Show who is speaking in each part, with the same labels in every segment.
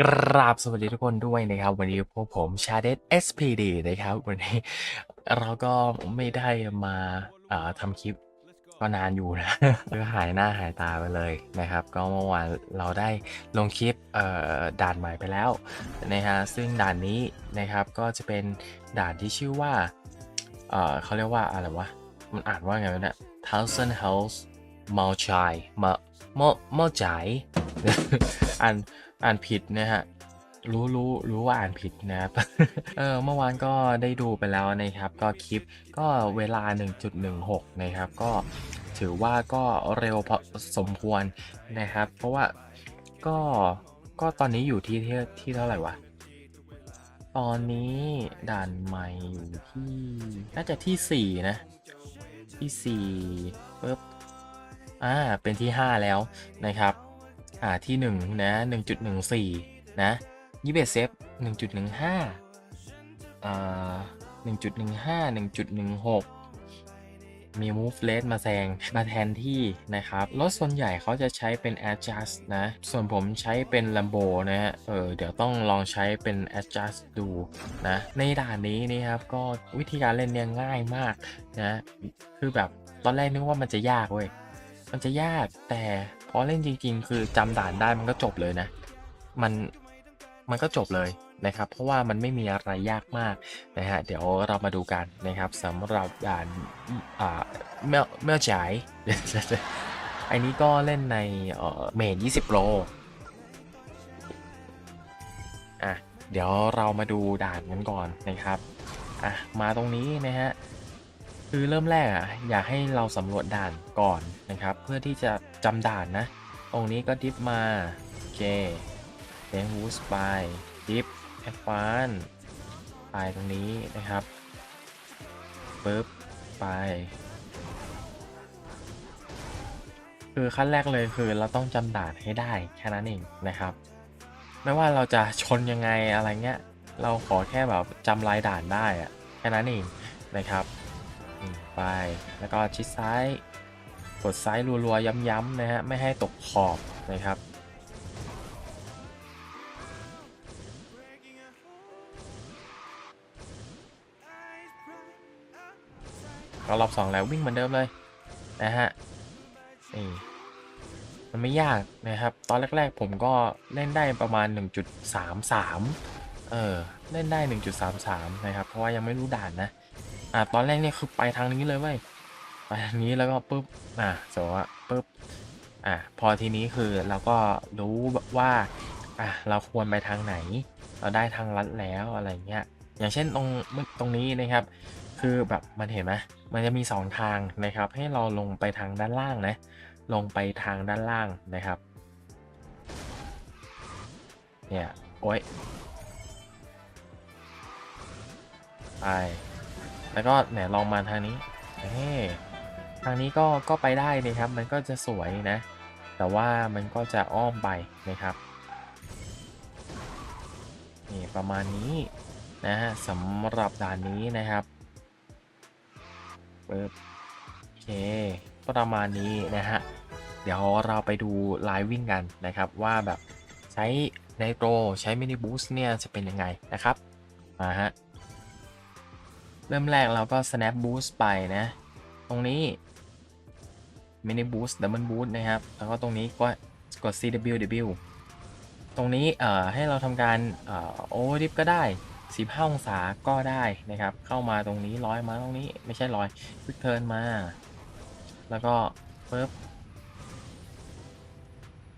Speaker 1: กราบสวัสดีทุกคนด้วยนะครับ วันนี้พวกผมชาเดส SPD นะครับ วันนี้เราก็ไม่ได้มาอ่าทำคลิปก็นานอยู่นะก็หายหน้าหายตาไปเลยนะครับ ก็เมื่อวานเราได้ลงคลิปด่านใหม่ไปแล้วนะฮะซึ่งด่านนี้นะครับก็จะเป็นด่านที่ชื่อว่าเเขาเรียกว่าอะไรวะ มันอ่านว่าไงวะเนี่ย Thousand House ม u ลชายมาเมเมจ่ายอ่าน อ่านผิดนะฮะรู้รู้รู้ว่าอ่านผิดนะครับ เออเมื่อวานก็ได้ดูไปแล้วนะครับ ก็คลิปก็เวลา 1.16 นะครับ ก็ถือว่าก็เร็วพอสมควรนะครับ เพราะว่าก็ก็ตอนนี้อยู่ที่ที่ที่เท่าไหร่วะ ตอนนี้ด่านใหม่อยู่ที่น่าจะที่ 4 นะ ที่4ปึ๊บอ่าเป็นที่ 5 แล้วนะครับ อ่าที่1นะ1.14 นะ21เซฟ1.15อ่า1.15 1.16มี move rate มาแซงมาแทนที่นะครับ รถส่วนใหญ่เขาจะใช้เป็น adjust นะ ส่วนผมใช้เป็น Lambo นะฮะ เออ เดี๋ยวต้องลองใช้เป็น adjust ดูนะ ในด่านนี้นี่ครับ ก็วิธีการเล่นเนี่ยง่ายมากนะ คือแบบตอนแรกนึกว่ามันจะยากเว้ย มันจะยากแต่ พอเล่นจริง ๆ คือจำด่านได้มันก็จบเลยนะ มันมันก็จบเลยนะครับ เพราะว่ามันไม่มีอะไรยากมากนะฮะ เดี๋ยวเรามาดูกันนะครับสำหรับด่านอ่าเมื่อเมื่อจ่ายไอ้นี้ก็เล่นในเอ่อเมน20 โลอะ เดี๋ยวเรามาดูด่านกันก่อนนะครับ อะ มาตรงนี้นะฮะ คือเริ่มแรกอะอยากให้เราสำรวจด่านก่อนนะครับ เพื่อที่จะ จำด่านนะ ตรงนี้ก็ดิฟมา โอเคเดนวูสไปดิฟแอดฟานไปตรงนี้นะครับปึ๊บไปคือขั้นแรกเลยคือเราต้องจำด่านให้ได้แค่นั้นเองนะครับ ไม่ว่าเราจะชนยังไงอะไรเงี้ย เราขอแค่แบบจำลายด่านได้อะแค่นั้นเองนะครับไปแล้วก็ชิดซ้าย กดซ้ายรัวๆ ย้ำๆนะฮะ ไม่ให้ตกขอบนะครับ ก็รอบสองแล้ววิ่งเหมือนเดิมเลยนะฮะ นี่มันไม่ยากนะครับ ตอนแรกๆผมก็เล่นได้ประมาณ 1.33 เออ เล่นได้ 1.33 นะครับ เพราะว่ายังไม่รู้ด่านนะ อ่าตอนแรกเนี่ยคือไปทางนี้เลยเว้ย ไปทางนี้แล้วก็ปุ๊บอะสมมติว่าปุ๊บอะพอทีนี้คือเราก็รู้ว่าอะเราควรไปทางไหน เราได้ทางลัดแล้วอะไรเงี้ยอย่างเช่นตรงตรงนี้นะครับ คือแบบมันเห็นไหมมันจะมี 2 ทางนะครับ ให้เราลงไปทางด้านล่างนะลงไปทางด้านล่างนะครับเนี่ยโอ้ยไปแล้วก็เนี่ยลองมาทางนี้เฮ้ ทางนี้ก็ก็ไปได้นะครับ มันก็จะสวยนะ แต่ว่ามันก็จะอ้อมไปนะครับนี่ประมาณนี้นะฮะสำหรับด่านนี้นะครับปึ๊บโอเคประมาณนี้นะฮะเดี๋ยวเราไปดูไลฟ์วิ่งกันนะครับ ว่าแบบใช้ไนโตรใช้มินิบูสเนี่ยจะเป็นยังไงนะครับมาฮะเริ่มแรกเราก็ snap boost ไปนะ ตรงนี้ mini boost double boost นะครับ แล้วก็ตรงนี้ก็กด CWW ตรงนี้เอ่อให้เราทำการเอ่อ overdip ก็ได้ 15 องศาก็ได้นะครับ เข้ามาตรงนี้ร้อยมาตรงนี้ไม่ใช่ร้อย quick turn มา แล้วก็ปึ๊บ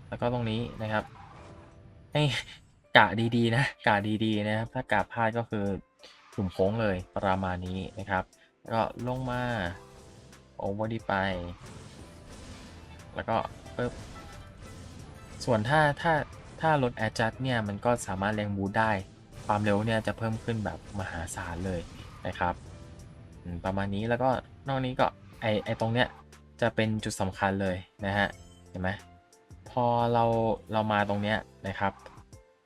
Speaker 1: แล้วก็ตรงนี้นะครับ ให้กะดีๆนะกะดีๆนะครับ ถ้ากะพลาดก็คือถุ่มโค้งเลยประมาณนี้นะครับ ก็ลงมาโอเวอร์ดีไป แล้วก็ปึ๊บส่วนถ้าถ้าถ้ารถ adjust เนี่ยมันก็สามารถแรงบูได้ ความเร็วเนี่ยจะเพิ่มขึ้นแบบมหาศาลเลยนะครับอืมประมาณนี้แล้วก็นอกนี้ก็ไอไอตรงเนี้ยจะเป็นจุดสำคัญเลยนะฮะเห็นไหมพอเราเรามาตรงเนี้ยนะครับ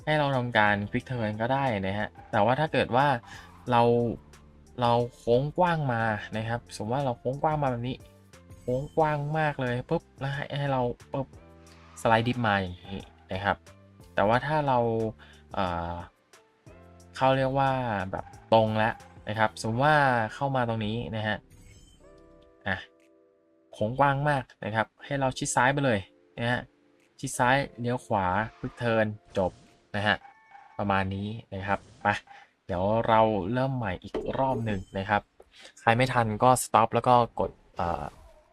Speaker 1: ให้เราทำการ quick turn ก็ได้นะฮะแต่ว่าถ้าเกิดว่าเราเราโค้งกว้างมานะครับ สมมติว่าเราโค้งกว้างมาแบบนี้ โค้งกว้างมากเลยปุ๊บแล้วให้เราปุ๊บสไลด์ดิฟมาอย่างนี้นะครับ แต่ว่าถ้าเราเอ่อเขาเรียกว่าแบบตรงแล้วนะครับ สมมติว่าเข้ามาตรงนี้นะฮะอะโค้งกว้างมากนะครับ ให้เราชิดซ้ายไปเลยนะฮะชิดซ้ายเลี้ยวขวาควิกเทิร์นจบนะฮะประมาณนี้นะครับไปเดี๋ยวเราเริ่มใหม่อีกรอบหนึ่งนะครับ ใครไม่ทันก็ stop แล้วก็กด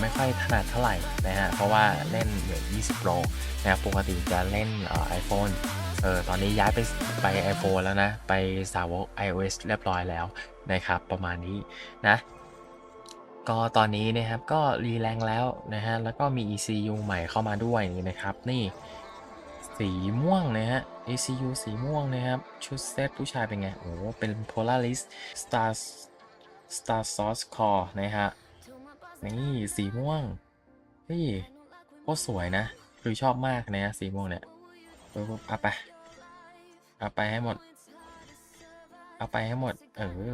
Speaker 1: ไม่ค่อยถนัดเท่าไหร่นะฮะเพราะว่าเล่นเหมือน20 Pro นะครับปกติจะเล่นเอ่อ iPhone เออตอนนี้ย้ายไปไป iPhone แล้วนะ ไปสาวก iOS เรียบร้อยแล้วนะครับ ประมาณนี้นะ ก็ตอนนี้นะครับก็รีแรงแล้วนะฮะ แล้วก็มี ECU ใหม่เข้ามาด้วยนะครับ นี่สีม่วงนะฮะ ECU สีม่วงนะครับ ชุดเซตผู้ชายเป็นไง โอ้โหเป็น Polaris Star Star Source Core นะฮะ นี่สีม่วงเฮ้ยโคตรสวยนะ คือชอบมากนะสีม่วงเนี่ยปุ๊บปุ๊บเอาไปเอาไปให้หมด เอาไปให้หมด เออ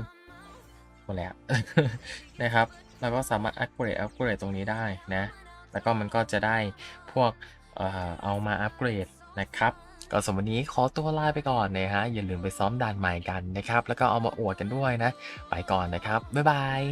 Speaker 1: หมดแล้วนะครับเราก็สามารถอัปเกรดอัปเกรดตรงนี้ได้นะ แล้วก็มันก็จะได้พวกเอ่อเอามาอัปเกรดนะครับก็สำหรับวันนี้ขอตัวลาไปก่อนนะฮะ อย่าลืมไปซ้อมด่านใหม่กันนะครับ แล้วก็เอามาอวดกันด้วยนะ ไปก่อนนะครับ บ๊ายบาย